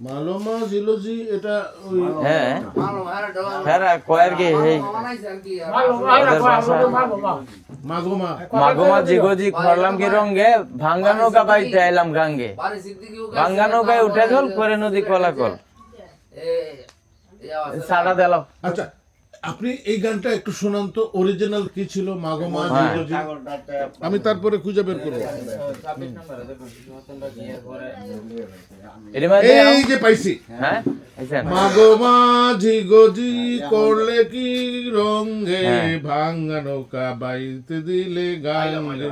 মালমা জিলোজি এটা হ্যাঁ হ্যাঁ কয়ের কি এই ওদের ভাষা মাগমা মাগমা জিগোজি খরলাম কি রঙ্গে ভাঙ্গা নৌকা বাইতে আইলাম গাঙ্গে ভাঙ্গা নৌকায় উঠে জল করে নদী কলাকল সাড়া দিলাম আচ্ছা আপনি এই গানটা একটু শোনান তো অরিজিনাল কি ছিল? মাগো মা আমি তারপরে খুঁজে বের করব। এর মধ্যে এই যে পাইছি। মাগো আইছেন? মাগমা ঝিগোজি করলে কি রঙে হ্যাঁ। ভাঙ্গা নৌকা বাইতে দিলে গায়ে মাগো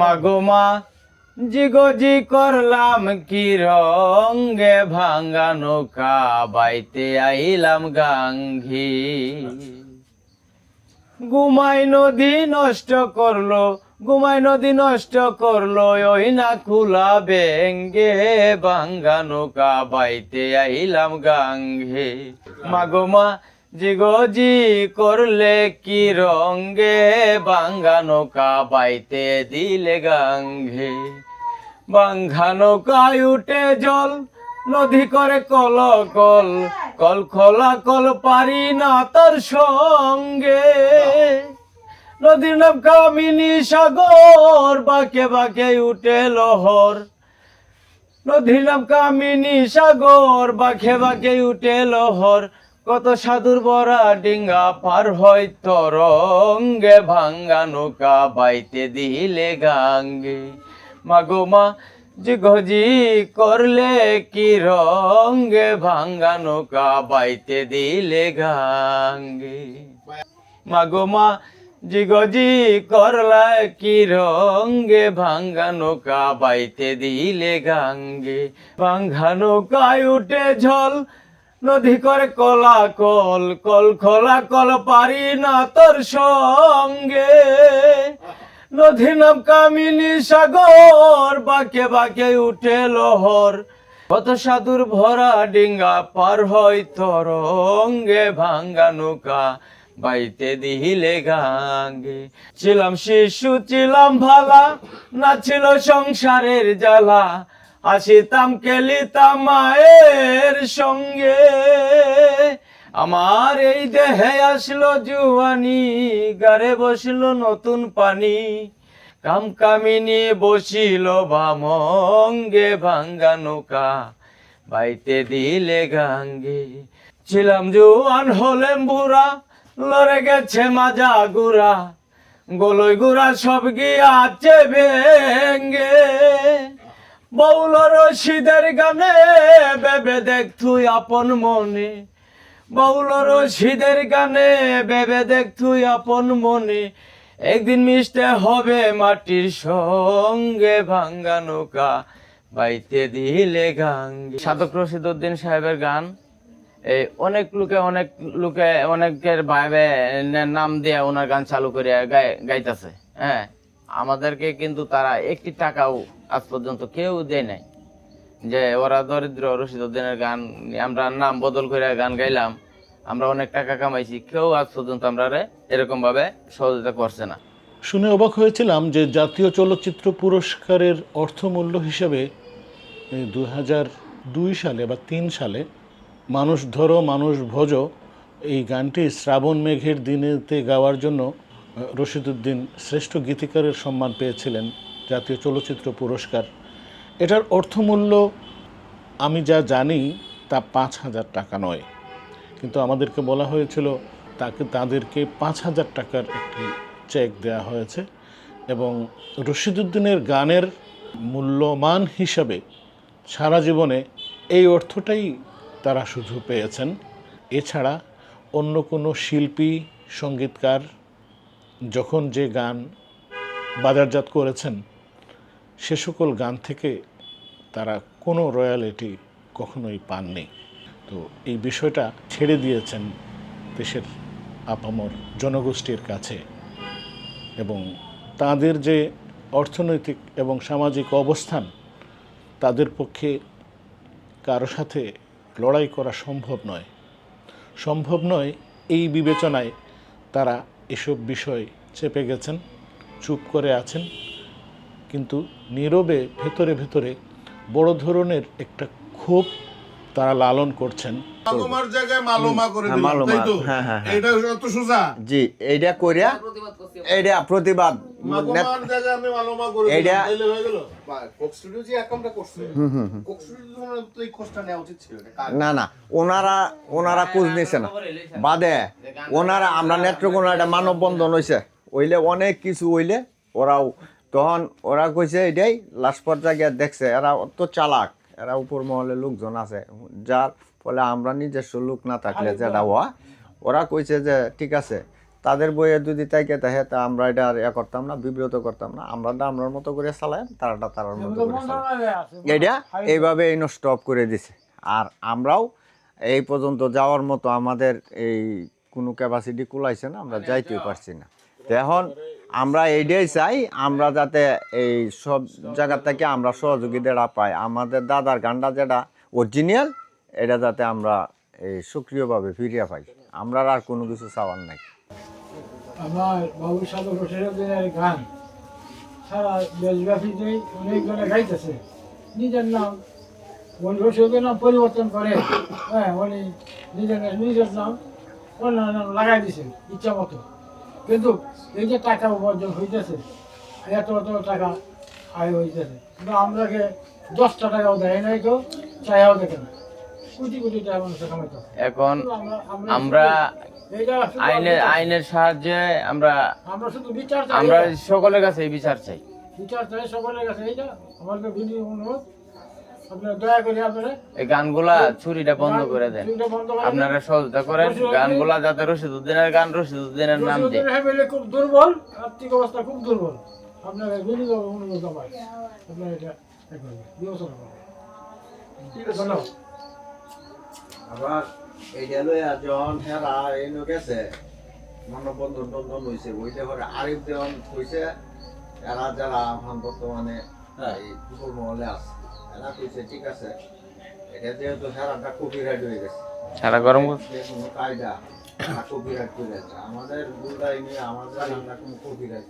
মাগমা জিগোজি করলাম কি রঙ্গে ভাঙ্গা নৌকা, বাইতে আইলাম গাঙ্গি। গুমাই নদী নষ্ট করল, গুমাই নদী নষ্ট করল, ওই না খুলা বেঙ্গে ভাঙ্গা নৌকা, বাইতে আইলাম গাঙ্গে। মাগমা জিগোজি করলে কি রঙ্গে বাঙ্গা নৌকা, বাইতে দিলে গাঙ্গে। বাঙ্গা নৌকায় উঠে জল, নদী করে কল কল কল খোলা কল পারি না তার সঙ্গে। নদীর নাম কামিনী সাগর, বাকে বাকে উঠে লহর। নদীর নাম কামিনী সাগর বাঘে বাঘে উঠে লহর। কত সাধুর বরা ডিঙ্গা পার হয় তরঙ্গে, ভাঙ্গা নৌকা বাইতে দিলে গাঙ্গে। মাগো মা, জিগজি করলে কি রঙ্গে ভাঙ্গা নৌকা বাইতে দিলে গাঙ্গে মাগো মা, জিগজি করলা কি রঙ্গে ভাঙ্গা নৌকা বাইতে দিলে গাঙ্গে ভাঙ্গা নৌকায় উঠে ঝল, নদী করে কলা কল কল খোলা কল পারি না তোর সঙ্গে। নদী নাম কামিনী সাগর, বাকে বাকে উঠে লহর। কত সাধুর ভরা ডিঙ্গা পার হয় তরঙ্গে ভাঙ্গা নৌকা, বাইতে দিলে গাঙ্গে। ছিলাম শিশু, ছিলাম ভালা, না ছিল সংসারের জ্বালা। আসিতাম, কেলিতাম মায়ের সঙ্গে। আমার এই দেহে আসলো জুয়ানি গারে বসল নতুন পানি। কাম কামিনী বসিল বামঙ্গে ভাঙ্গা নৌকা, বাইতে দিলে গাঙ্গে ছিলাম জুয়ান হলেম বুড়া, লড়ে গেছে মাজা গুড়া। গোলই গুড়া সব গিয়াছে ভেঙ্গে। বৌল রশিদের গানে বেবে দেখ তুই আপন মনে। বৌল রশিদের গানে বেবে দেখ তুই আপন মনে। একদিন মিশতে হবে মাটির সঙ্গে ভাঙ্গা নৌকা, বাইতে দিলে গাঙ্গে। সাধক রশিদ উদ্দিন সাহেবের গান। এই অনেক লোকে অনেক লোকে, অনেকের ভাবে নাম দিয়ে ওনার গান চালু করে গাই গাইতেছে। হ্যাঁ আমাদেরকে কিন্তু তারা একটি টাকাও আজ পর্যন্ত কেউ দেয় নাই। যে ওরা দরিদ্র রশিদ উদ্দিনের গান, আমরা নাম বদল করে গান গাইলাম, আমরা অনেক টাকা কামাইছি, কেউ আজ পর্যন্ত আমরা এরকম ভাবে সহযোগিতা করছে না। শুনে অবাক হয়েছিলাম যে জাতীয় চলচ্চিত্র পুরস্কারের অর্থমূল্য হিসেবে দু দুই সালে বা তিন সালে মানুষ ধরো, মানুষ ভজ, এই গানটি শ্রাবণ মেঘের দিনেতে গাওয়ার জন্য রশিদুদ্দিন শ্রেষ্ঠ গীতিকারের সম্মান পেয়েছিলেন জাতীয় চলচ্চিত্র পুরস্কার। এটার অর্থমূল্য আমি যা জানি তা পাঁচ হাজার টাকা নয়। কিন্তু আমাদেরকে বলা হয়েছিল তাকে, তাদেরকে পাঁচ হাজার টাকার একটি চেক দেওয়া হয়েছে এবং রশিদুদ্দিনের গানের মূল্যমান হিসাবে সারা জীবনে এই অর্থটাই তারা শুধু পেয়েছেন। এছাড়া অন্য কোনো শিল্পী, সঙ্গীতকার যখন যে গান বাজারজাত করেছেন, সে সকল গান থেকে তারা কোনো রয়্যালিটি কখনোই পাননি। তো এই বিষয়টা ছেড়ে দিয়েছেন দেশের আপামর জনগোষ্ঠীর কাছে এবং তাদের যে অর্থনৈতিক এবং সামাজিক অবস্থান, তাদের পক্ষে কারও সাথে লড়াই করা সম্ভব নয়। সম্ভব নয় এই বিবেচনায় তারা এসব বিষয় চেপে গেছেন, চুপ করে আছেন। কিন্তু নীরবে ভেতরে ভেতরে বড় ধরনের একটা ক্ষোভ তারা লালন করছেন জায়গায় মালোমা করে হ্যাঁ, তাই তো হ্যাঁ, হ্যাঁ, হ্যাঁ। এটা সোজা জি এইটা কইরা এইটা প্রতিবাদ জায়গায় আমি মালোমা করে এইটা- হয়ে গেল কোক স্টুডিও যে অ্যাকাউন্টটা করছে কোক স্টুডিও তো এই খোঁজটা নেওয়া উচিত ছিল না না ওনারা ওনারা খোঁজ নিছে না বাদে ওনারা আমরা নেত্রকোনা একটা মানববন্ধন হইছে ওইলে অনেক কিছু হইলে ওরাও তখন ওরা কইছে এটাই লাস্ট পর্যায়ে গিয়ে দেখছে। এরা অত চালাক। এরা উপর মহলে লোকজন আছে। যার ফলে আমরা নিজস্ব লোক না থাকলে যেটা হওয়া। ওরা কইছে যে ঠিক আছে। তাদের বইয়ে যদি তাইকে তাহে তা আমরা এটা আর ইয়ে করতাম না বিব্রত করতাম না। আমরা আমরার মতো করে চালাই তারাটা তারার মতো করে চালাই এটা এইভাবে এই স্টপ করে দিছে। আর আমরাও এই পর্যন্ত যাওয়ার মতো আমাদের এই কোনো ক্যাপাসিটি কুলাইছে না আমরা যাইতেও পারছি না। তো এখন আমরা এইটাই চাই, আমরা যাতে এই সব জায়গা থেকে আমরা সহযোগিতাটা পাই। আমাদের দাদার গানটা যেটা অরিজিনাল এটা যাতে আমরা এই সক্রিয়ভাবে ফিরিয়ে পাই। আমরা আর কোনো কিছু চাওয়ার নাই। পরিবর্তন করে হ্যাঁ নিজের নাম লাগাই দিছে ইচ্ছা মতো। কিন্তু এই যে টাকা উপার্জন হইতেছে এত এত টাকা আয় হইতেছে। কিন্তু আমরাকে দশটা টাকাও দেয় নাই কেউ চাইয়াও দেখে না। এখন আমরা আইনের আইনের সাহায্যে আমরা আমরা শুধু বিচার চাই। আমরা সকলের কাছে বিচার চাই। বিচার চাই সকলের কাছে এইটা আমাদের বিনীত অনুরোধ আপনারা দয়া করে আপনারা এই গানগুলা চুরিটা বন্ধ করে দেন। চুরিটা বন্ধ করে দেন। আপনারা সহযোগিতা করেন। গানগুলা যাতে রশিদ গান রশিদ নাম রশিদ দেয়। উদ্দিন ফ্যামিলি খুব দুর্বল। আর্থিক অবস্থা খুব দুর্বল। আপনারা বিনীত অনুরোধ আমার আপনারা এটা এ করবেন, বিবেচনা করবেন। আবার এইটা লইয়া যখন হেরা এনো গেছে মানববন্ধন টন্ধন হইছে ওইটা পরে আরিফ দেওয়ান এরা যারা এখন বর্তমানে এই উপর মহলে আছে। এরা কইছে ঠিক আছে? এটা যেহেতু হেরাটা কপিরাইট হয়ে গেছে। সারা গরম কোনো কায়দা কপিরাইট করে আমাদের দুটাই নিয়ে আমাদের আমরা কোনো কপিরাইট